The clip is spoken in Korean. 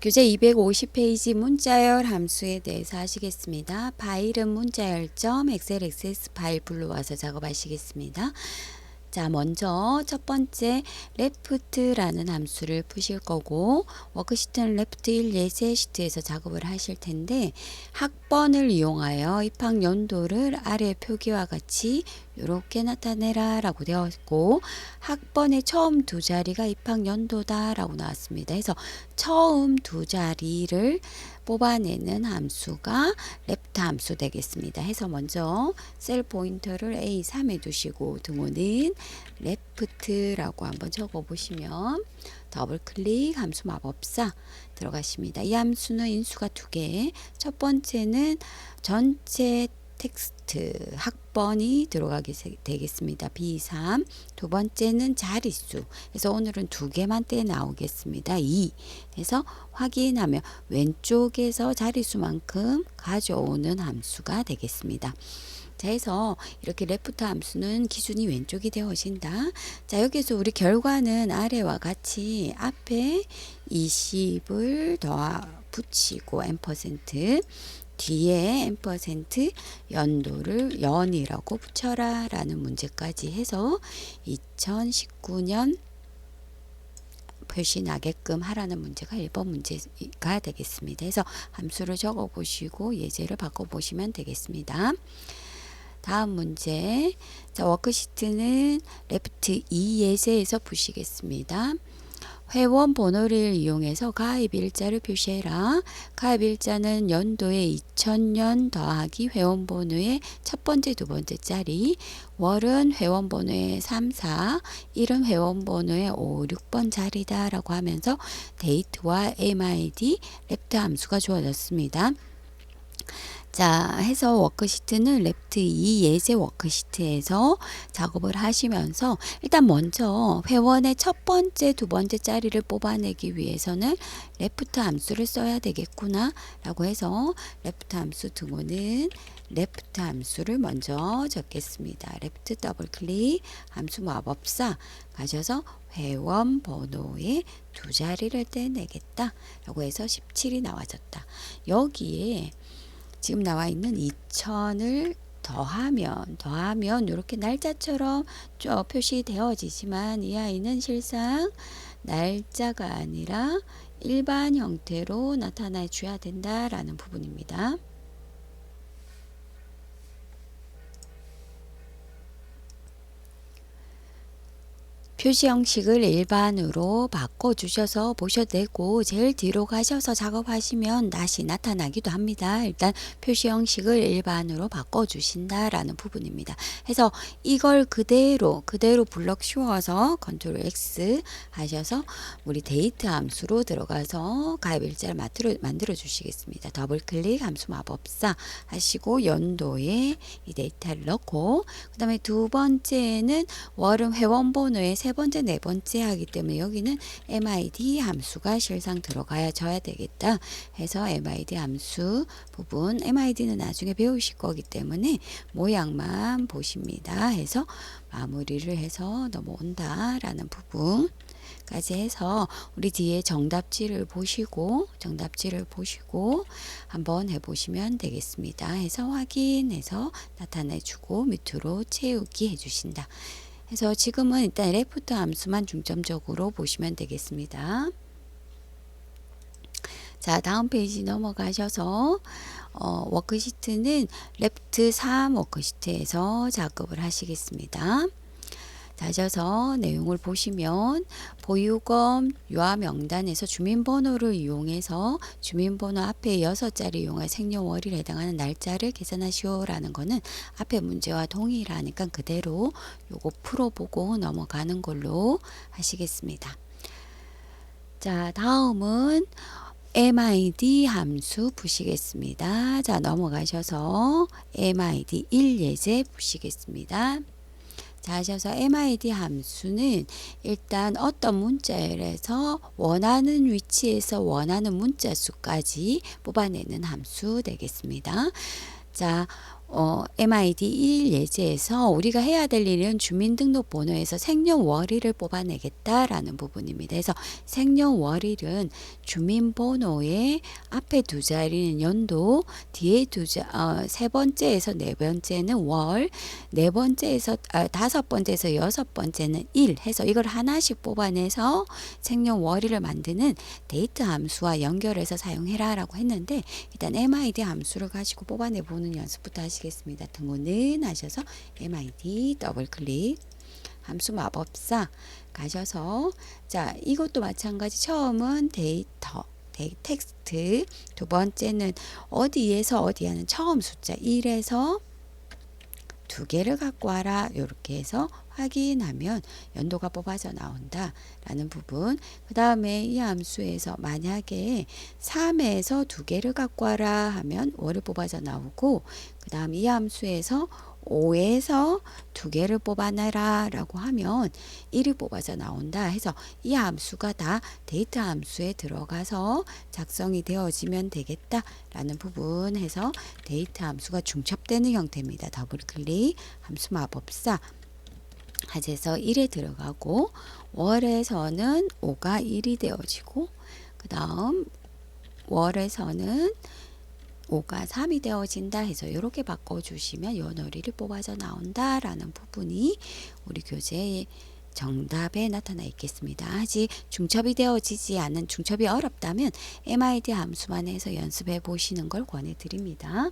교재 250페이지 문자열 함수에 대해서 하시겠습니다. 파일은 문자열점 엑셀 액세스 파일 불러와서 작업하시겠습니다. 자, 먼저 첫 번째 left라는 함수를 푸실 거고 워크시트는 left 1 예세 시트에서 작업을 하실 텐데 학번을 이용하여 입학 연도를 아래 표기와 같이 이렇게 나타내라 라고 되어 있고 학번의 처음 두 자리가 입학 연도다 라고 나왔습니다. 그래서 처음 두 자리를 뽑아내는 함수가 랩트 함수 되겠습니다. 해서 먼저 셀 포인터를 A3에 두시고 등호는 레프트라고 한번 적어 보시면 더블 클릭 함수 마법사 들어가십니다. 이 함수는 인수가 두 개. 첫 번째는 전체 텍스트 학번이 들어가게 되겠습니다. B3. 두 번째는 자릿수. 그래서 오늘은 두 개만 떼 나오겠습니다. 2. 해서 확인하면 왼쪽에서 자릿수만큼 가져오는 함수가 되겠습니다. 자, 해서 이렇게 레프트 함수는 기준이 왼쪽이 되어진다. 자, 여기서 우리 결과는 아래와 같이 앞에 20을 더 붙이고 앰퍼센트 뒤에 앰퍼센트 연도를 연이라고 붙여라 라는 문제까지 해서 2019년 표시 나게끔 하라는 문제가 1번 문제가 되겠습니다. 그래서 함수를 적어 보시고 예제를 바꿔 보시면 되겠습니다. 다음 문제. 자, 워크시트는 레프트 2 예제에서 푸시겠습니다. 회원 번호를 이용해서 가입 일자를 표시해라. 가입 일자는 연도에 2000년 더하기 회원 번호의 첫 번째, 두 번째 자리. 월은 회원 번호의 3, 4, 일은 회원 번호의 5, 6번 자리다라고 하면서 데이트와 MID 랩트 함수가 주어졌습니다. 자, 해서 워크시트는 랩트 2 예제 워크시트에서 작업을 하시면서 일단 먼저 회원의 첫 번째, 두 번째 자리를 뽑아내기 위해서는 레프트 함수를 써야 되겠구나 라고 해서 레프트 함수 등호는 레프트 함수를 먼저 적겠습니다. 레프트 더블 클릭 함수 마법사 가셔서 회원 번호의 두 자리를 떼내겠다 라고 해서 17이 나와졌다. 여기에 지금 나와 있는 2000을 더하면 더하면 이렇게 날짜처럼 쭉 표시되어지지만 이 아이는 실상 날짜가 아니라 일반 형태로 나타내 줘야 된다라는 부분입니다. 표시 형식을 일반으로 바꿔주셔서 보셔도 되고 제일 뒤로 가셔서 작업하시면 낯이 나타나기도 합니다. 일단 표시 형식을 일반으로 바꿔주신다 라는 부분입니다. 해서 이걸 그대로 그대로 블럭 씌워서 컨트롤 X 하셔서 우리 데이트 함수로 들어가서 가입 일자를 만들어, 주시겠습니다. 더블 클릭 함수 마법사 하시고 연도에 이 데이터를 넣고 그 다음에 두 번째는 월은 회원 번호의 세 번째, 네 번째 하기 때문에 여기는 MID 함수가 실상 들어가야 져야 되겠다 해서 MID 함수 부분 MID는 나중에 배우실 거기 때문에 모양만 보십니다 해서 마무리를 해서 넘어온다 라는 부분 까지 해서 우리 뒤에 정답지를 보시고 정답지를 보시고 한번 해보시면 되겠습니다. 해서 확인해서 나타내주고 밑으로 채우기 해주신다. 그래서 지금은 일단 레프트 함수만 중점적으로 보시면 되겠습니다. 자, 다음 페이지 넘어가셔서 어, 워크시트는 레프트 3 워크시트에서 작업을 하시겠습니다. 다셔서 내용을 보시면 보유검 유아 명단에서 주민번호를 이용해서 주민번호 앞에 여섯 자리 이용할 생년월일에 해당하는 날짜를 계산하시오라는 거는 앞에 문제와 동일하니까 그대로 요거 풀어보고 넘어가는 걸로 하시겠습니다. 자, 다음은 MID 함수 푸시겠습니다. 자, 넘어가셔서 MID 1 예제 푸시겠습니다. 자, 하셔서 MID 함수는 일단 어떤 문자열에서 원하는 위치에서 원하는 문자 수까지 뽑아내는 함수 되겠습니다. 자, 어, MID 1 예제에서 우리가 해야 될 일은 주민등록번호에서 생년월일을 뽑아내겠다라는 부분입니다. 그래서 생년월일은 주민번호의 앞에 두 자리는 연도, 뒤에 두 자, 어, 세 번째에서 네 번째는 월, 네 번째에서 아, 다섯 번째에서 여섯 번째는 일 해서 이걸 하나씩 뽑아내서 생년월일을 만드는 데이트 함수와 연결해서 사용해라라고 했는데 일단 MID 함수를 가지고 뽑아내 보는 연습부터 하시 겠습니다. 등호는 하셔서 MID 더블 클릭. 함수 마법사 가셔서 자 이것도 마찬가지. 처음은 데이터 데이 텍스트. 두 번째는 어디에서 어디 하는 처음 숫자 1에서 두 개를 갖고 와라. 이렇게 해서 확인하면 연도가 뽑아져 나온다 라는 부분. 그 다음에 이 함수에서 만약에 3에서 두 개를 갖고 와라 하면 월을 뽑아져 나오고 그 다음 이 함수에서 5에서 두 개를 뽑아내라 라고 하면 1이 뽑아져 나온다 해서 이 함수가 다 데이터 함수에 들어가서 작성이 되어지면 되겠다 라는 부분 해서 데이터 함수가 중첩되는 형태입니다. 더블 클릭 함수 마법사 하재서 1에 들어가고 월에서는 5가 1이 되어지고 그 다음 월에서는 5가 3이 되어진다 해서 이렇게 바꿔주시면 연월일이 뽑아져 나온다라는 부분이 우리 교재의 정답에 나타나 있겠습니다. 아직 중첩이 되어지지 않은 중첩이 어렵다면 MID 함수만 해서 연습해 보시는 걸 권해 드립니다.